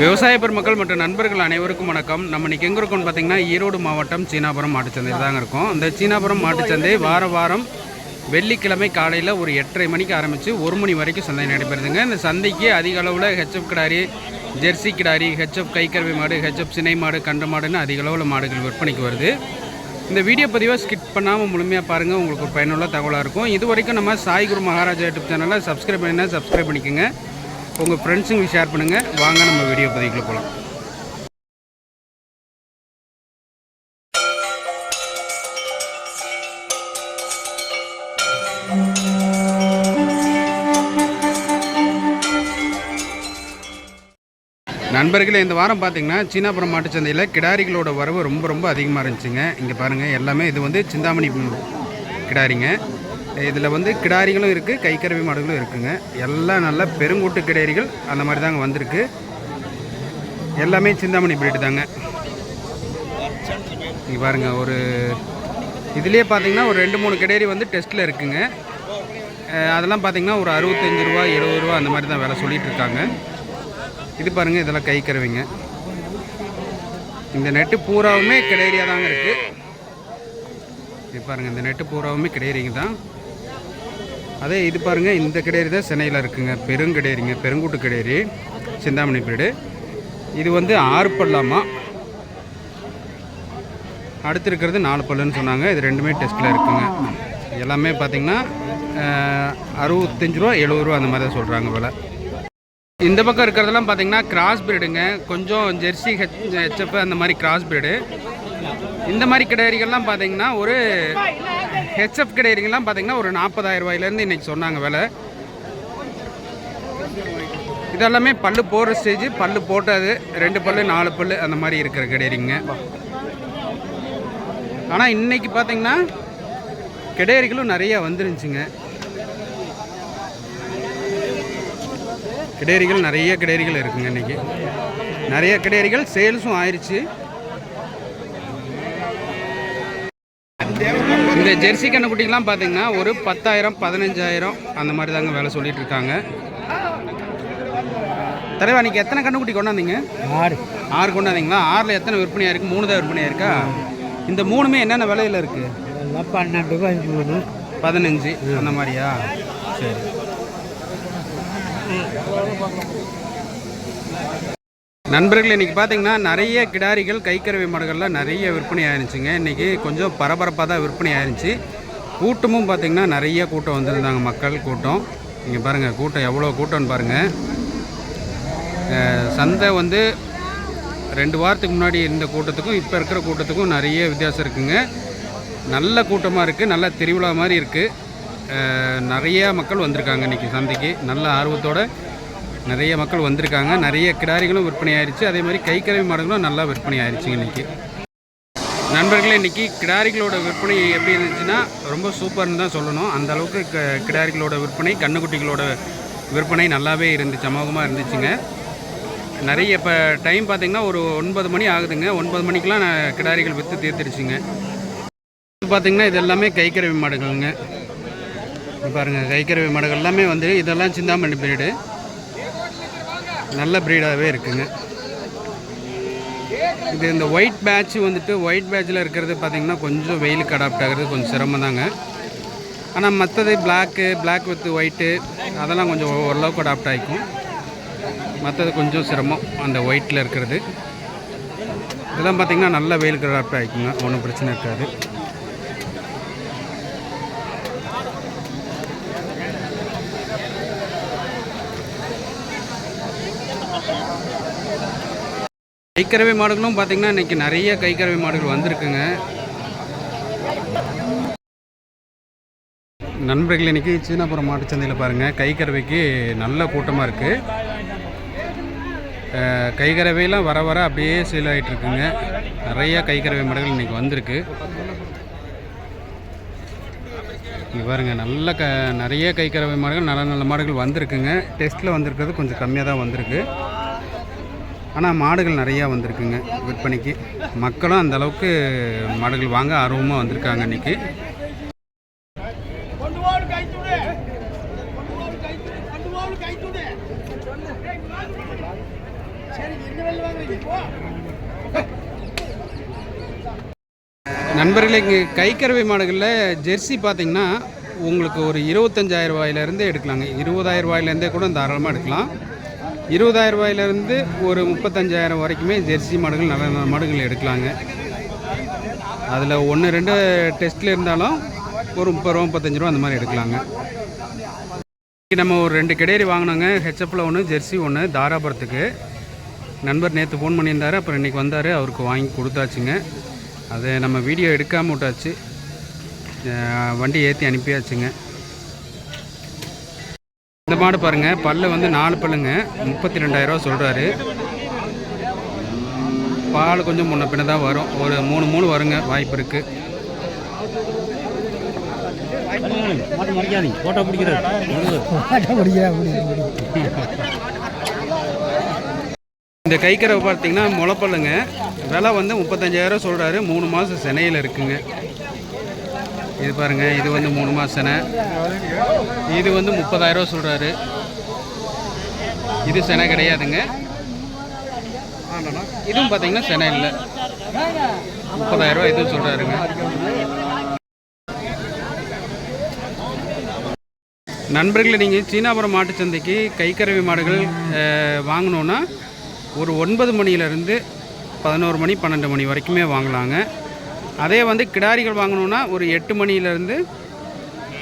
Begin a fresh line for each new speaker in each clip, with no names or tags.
விவசாய பெருமக்கள் மற்றும் நண்பர்கள் அனைவருக்கும் வணக்கம். நம்ம இன்னைக்கு எங்கே இருக்கோம்னு பார்த்தீங்கன்னா ஈரோடு மாவட்டம் சீனாபுரம் மாட்டுச்சந்தை தாங்க இருக்கும். இந்த சீனாபுரம் மாட்டுச்சந்தை வார வாரம் வெள்ளிக்கிழமை காலையில் ஒரு எட்டரை மணிக்கு ஆரம்பித்து ஒரு மணி வரைக்கும் சந்தை நடைபெறுதுங்க. இந்த சந்தைக்கு அதிக அளவில் ஹெச்எப் கிடாரி ஜெர்சி கிடாரி ஹெச்எப் கைக்கருவி மாடு ஹெச்எப் சினை மாடு கண்ட மாடுன்னு அதிக அளவில் மாடுகள் விற்பனைக்கு வருது. இந்த வீடியோ பதிவை ஸ்கிப் பண்ணாமல் முழுமையாக பாருங்கள் உங்களுக்கு ஒரு பயனுள்ள தகவலாக இருக்கும். இது வரைக்கும் நம்ம சாய் குரு மகாராஜா யூடியூப் சேனலை சப்ஸ்கிரைப் பண்ணினா சப்ஸ்கிரைப் பண்ணிக்கோங்க. உங்கள் ஃப்ரெண்ட்ஸுங்களுக்கு ஷேர் பண்ணுங்கள். வாங்க நம்ம வீடியோ பதிவுக்குள்ள போகலாம். நண்பர்களே இந்த வாரம் பார்த்தீங்கன்னா சீனாபுரம் மாட்டுச்சந்தையில் கிடாரிகளோட வரவு ரொம்ப ரொம்ப அதிகமாக இருந்துச்சுங்க. இங்கே பாருங்கள் எல்லாமே இது வந்து சிந்தாமணி கிடாரிங்க. இதில் வந்து கிடாரிகளும் இருக்குது கைக்கருவி மாடுகளும் இருக்குங்க. எல்லாம் நல்ல பெருங்கூட்டு கிடாரிகள் அந்த மாதிரி தாங்க வந்திருக்கு. எல்லாமே சிந்தாமணி பிரீடு தாங்க. இங்கே பாருங்கள் ஒரு இதுலேயே பார்த்தீங்கன்னா ஒரு ரெண்டு மூணு கிடேரி வந்து டெஸ்ட்டில் இருக்குங்க. அதெல்லாம் பார்த்தீங்கன்னா ஒரு அறுபத்தஞ்சு ரூபா எழுபது ரூபா அந்த மாதிரி தான் வேலை சொல்லிட்டு இருக்காங்க. இது பாருங்கள் இதெல்லாம் கை கருவிங்க இந்த நெட்டு பூராவுமே கிடேரியாக தாங்க இருக்குது இது பாருங்கள் இந்த நெட்டு பூராவுமே கிடேரிங்க தான். அதே இது பாருங்கள் இந்த கிடேரி தான் சென்னையில் இருக்குங்க. பெருங்கிடேரிங்க பெருங்கூட்டு கிடேரி சிந்தாமணி பீடு இது வந்து ஆறு பல்லாமா? அடுத்து இருக்கிறது நாலு பல்லுன்னு சொன்னாங்க. இது ரெண்டுமே டெஸ்ட்டில் இருக்குங்க. எல்லாமே பார்த்திங்கன்னா அறுபத்தஞ்சு ரூபா எழுபது ரூபா அந்த மாதிரி தான் சொல்கிறாங்க விலை. இந்த பக்கம் இருக்கிறதெல்லாம் பார்த்தீங்கன்னா கிராஸ் பிரீடுங்க கொஞ்சம் ஜெர்சி ஹெச் ஹெச்எஃப் அந்த மாதிரி கிராஸ் பிரீடு இந்த மாதிரி கிடாரிகள்லாம் பார்த்தீங்கன்னா ஒரு ஹெச்எஃப் கிடாரிகள்லாம் பார்த்தீங்கன்னா ஒரு நாற்பதாயிரம் ரூபாயிலேருந்து இன்றைக்கி சொன்னாங்க விலை. இதெல்லாமே பல்லு போடுற ஸ்டேஜ் பல்லு போட்டது ரெண்டு பல்லு நாலு பல்லு அந்த மாதிரி இருக்கிற கிடேரிங்க ஆனால் இன்னைக்கு பார்த்தீங்கன்னா கிடேரிகளும் நிறைய வந்துருந்துச்சுங்க. கிடேரிகள் நிறைய கிடேரிகள் இருக்குங்க இன்றைக்கி நிறைய கிடேரிகள் சேல்ஸும் ஆயிடுச்சு இந்த ஜெர்சி கண்ணுக்குட்டிக்கெலாம் பார்த்தீங்கன்னா ஒரு பத்தாயிரம் பதினஞ்சாயிரம் அந்த மாதிரி தாங்க வேலை சொல்லிட்டு இருக்காங்க. தலைவா நீங்கள் எத்தனை கண்ணுக்குட்டி கொண்டாந்தீங்க?
ஆறு.
ஆறு கொண்டாந்தீங்களா? ஆறில் எத்தனை விற்பனையாக இருக்குது மூணு தான் விற்பனையாக இருக்கா? இந்த மூணுமே என்னென்ன விலையில் இருக்குது
பன்னெண்டு பதிமூணு
பதினஞ்சு அந்த மாதிரியா? சரி. நண்பர்கள் இன்றைக்கி பார்த்தீங்கன்னா நிறைய கிடாரிகள் கைக்கருவி மாடுகள்லாம் நிறைய விற்பனை ஆயிருந்துச்சுங்க. இன்றைக்கி கொஞ்சம் பரபரப்பாக தான் விற்பனை ஆயிருந்துச்சு. கூட்டமும் பார்த்திங்கன்னா நிறைய கூட்டம் வந்திருந்தாங்க மக்கள் கூட்டம். நீங்கள் பாருங்கள் கூட்டம் எவ்வளோ கூட்டம்னு பாருங்கள் சந்தை வந்து ரெண்டு வாரத்துக்கு முன்னாடி இருந்த கூட்டத்துக்கும் இப்போ இருக்கிற கூட்டத்துக்கும் நிறைய வித்தியாசம் இருக்குங்க. நல்ல கூட்டமாக இருக்குது நல்ல திருவிழா மாதிரி இருக்குது நிறையா மக்கள் வந்திருக்காங்க இன்றைக்கி சந்தைக்கு. நல்ல ஆர்வத்தோட நிறைய மக்கள் வந்திருக்காங்க. நிறைய கிடாரிகளும் விற்பனை ஆயிடுச்சு அதே மாதிரி கைக்கறவை மாடுகளும் நல்லா விற்பனை ஆயிருச்சுங்க இன்றைக்கி நண்பர்களே இன்றைக்கி கிடாரிகளோட விற்பனை எப்படி இருந்துச்சுன்னா ரொம்ப சூப்பர்னு தான் சொல்லணும். அந்த அளவுக்கு க கிடாரிகளோட விற்பனை கண்ணுக்குட்டிகளோட விற்பனை நல்லாவே இருந்துச்சு. அமோகமாக இருந்துச்சுங்க. நிறைய இப்போ டைம் பார்த்தீங்கன்னா ஒரு ஒன்பது மணி ஆகுதுங்க. ஒன்பது மணிக்கெலாம் நான் கிடாரிகள் விற்று தீர்த்துருச்சுங்க. பார்த்திங்கன்னா பார்த்தீங்கன்னா இது எல்லாமே கைக்கறவை மாடுகள்ங்க. பாருங்கள் கைக்கறவை மாடுகள் எல்லாமே வந்து இதெல்லாம் சிந்தாமணி பீரியடு. நல்ல ப்ரீடாகவே இருக்குங்க. இது இந்த ஒயிட் பேட்ச் வந்துட்டு ஒயிட் பேட்சில் இருக்கிறது பார்த்தீங்கன்னா கொஞ்சம் வெயிலுக்கு அடாப்ட் ஆகிறது கொஞ்சம் சிரமம் தாங்க ஆனால் மற்றது பிளாக்கு பிளாக் வித் ஒயிட்டு அதெல்லாம் கொஞ்சம் ஓரளவுக்கு அடாப்ட் ஆகிக்கும் மற்றது கொஞ்சம் சிரமம் அந்த ஒயிட்டில் இருக்கிறது. இதெல்லாம் பார்த்தீங்கன்னா நல்ல வெயிலுக்கு அடாப்ட் ஆகிக்குங்க ஒன்றும் பிரச்சனை இருக்காது. கைக்கறவை மாடுகளும் பார்த்தீங்கன்னா இன்றைக்கி நிறைய கைக்கறவை மாடுகள் வந்திருக்குங்க. நண்பர்கள் இன்றைக்கி சீனாபுரம் மாட்டுச்சந்தையில் பாருங்கள் கைக்கறவைக்கு நல்ல கூட்டமாக இருக்குது கைக்கறவையெல்லாம் வர வர அப்படியே சேல் ஆகிட்டுருக்குங்க நிறையா கைக்கறவை மாடுகள் இன்றைக்கி வந்திருக்கு. இங்கே பாருங்கள் நல்ல க நிறைய கைக்கறவை மாடுகள் நல்ல நல்ல மாடுகள் வந்திருக்குங்க. டெஸ்ட்டில் வந்திருக்கிறது கொஞ்சம் கம்மியாக தான் வந்திருக்கு. ஆனால் மாடுகள் நிறையா வந்திருக்குங்க விற்பனைக்கு. மக்களும் அந்த அளவுக்கு மாடுகள் வாங்க ஆர்வமாக வந்திருக்காங்க இன்றைக்கி நண்பர்களே இங்கே கைக்கறவை மாடுகளில் ஜெர்சி பார்த்தீங்கன்னா உங்களுக்கு ஒரு இருபத்தஞ்சாயிரம் ரூபாயிலேருந்து எடுக்கலாங்க. இருபதாயிரம் ரூபாயிலேருந்தே கூட தாராளமாக எடுக்கலாம். இருபதாயிரம் ரூபாயிலேருந்து ஒரு முப்பத்தஞ்சாயிரம் வரைக்குமே ஜெர்சி மாடுகள் நல்ல நல்ல மாடுகள் எடுக்கலாங்க. அதில் ஒன்று ரெண்டு டெஸ்ட்டில் இருந்தாலும் ஒரு முப்பது ரூபா முப்பத்தஞ்சு ரூபா அந்த மாதிரி எடுக்கலாங்க. இன்றைக்கி நம்ம ஒரு ரெண்டு கிடேரி வாங்கினோங்க. ஹெச்எஃப்பில் ஒன்று ஜெர்சி ஒன்று தாராபுரத்துக்கு. நண்பர் நேற்று ஃபோன் பண்ணியிருந்தார். அப்புறம் இன்றைக்கி வந்தார். அவருக்கு வாங்கி கொடுத்தாச்சுங்க. அதை நம்ம வீடியோ எடுக்காமல் விட்டாச்சு. வண்டி ஏற்றி அனுப்பியாச்சுங்க. இந்த மாடு பாருங்கள் பல்லு வந்து நாலு பல்லுங்க. முப்பத்தி ரெண்டாயிரரூவா சொல்கிறாரு பால் கொஞ்சம் முன்ன பின்ன தான் வரும். ஒரு மூணு மூணு வருங்க. வாய்ப்பு இருக்குது இந்த கைக்கரை பார்த்தீங்கன்னா முளைப்பல்லுங்க. விலை வந்து முப்பத்தஞ்சாயிரம் சொல்கிறாரு மூணு மாதம் சென்னையில் இருக்குங்க. இது பாருங்க இது வந்து மூணு மாசனை இது வந்து முப்பதாயிரம் சொல்கிறாரு இது செனை கிடையாதுங்க. இதுவும் பார்த்தீங்கன்னா செனை இல்லை. முப்பதாயிரரூவா இதுவும் சொல்கிறாருங்க நண்பர்களை நீங்கள் சீனாபுரம் மாட்டுச்சந்தைக்கு கைக்கருவி மாடுகள் வாங்கினோன்னா ஒரு ஒன்பது மணியிலேருந்து பதினோரு மணி பன்னெண்டு மணி வரைக்குமே வாங்கலாங்க. அதே வந்து கிடாரிகள் வாங்கணுன்னா ஒரு எட்டு மணியிலேருந்து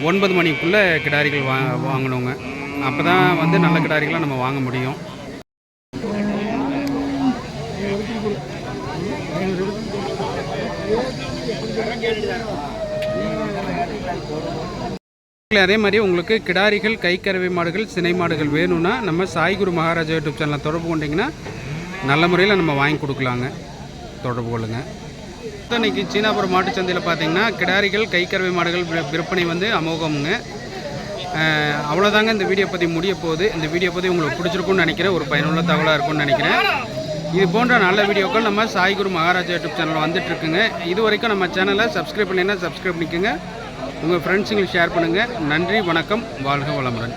ஒன்பது மணிக்குள்ளே கிடாரிகள் வா வாங்கணுங்க. அப்போ தான் வந்து நல்ல கிடாரிகளை நம்ம வாங்க முடியும். அதே மாதிரி உங்களுக்கு கிடாரிகள் கைக்கறவை மாடுகள் சினை மாடுகள் வேணும்னா நம்ம சாய்குரு மகாராஜா யூடியூப் சேனலை தொடர்பு கொண்டிங்கன்னா நல்ல முறையில் நம்ம வாங்கி கொடுக்கலாங்க. தொடர்பு கொள்ளுங்கள் இன்னைக்கு சீனாபுரம் மாட்டு சந்தையில் பார்த்தீங்கன்னா கிடாரிகள் கைக்கறவை மாடுகள் விற்பனை வந்து அமோகமுங்க. அவ்வளோதாங்க இந்த வீடியோ பற்றி முடிய போகுது. இந்த வீடியோ பற்றி உங்களுக்கு பிடிச்சிருக்கும்னு நினைக்கிறேன். ஒரு பயனுள்ள தகவலாக இருக்கும்னு நினைக்கிறேன். இது போன்ற நல்ல வீடியோக்கள் நம்ம சாய்குரு மகாராஜா யூடியூப் சேனலில் வந்துட்டுருக்குங்க இது வரைக்கும் நம்ம சேனலை சப்ஸ்கிரைப் பண்ணினா சப்ஸ்கிரைப் பண்ணிக்கோங்க. உங்கள் ஃப்ரெண்ட்ஸுங்களுக்கு ஷேர் பண்ணுங்கள் நன்றி வணக்கம். வாழ்க வளமுடன்.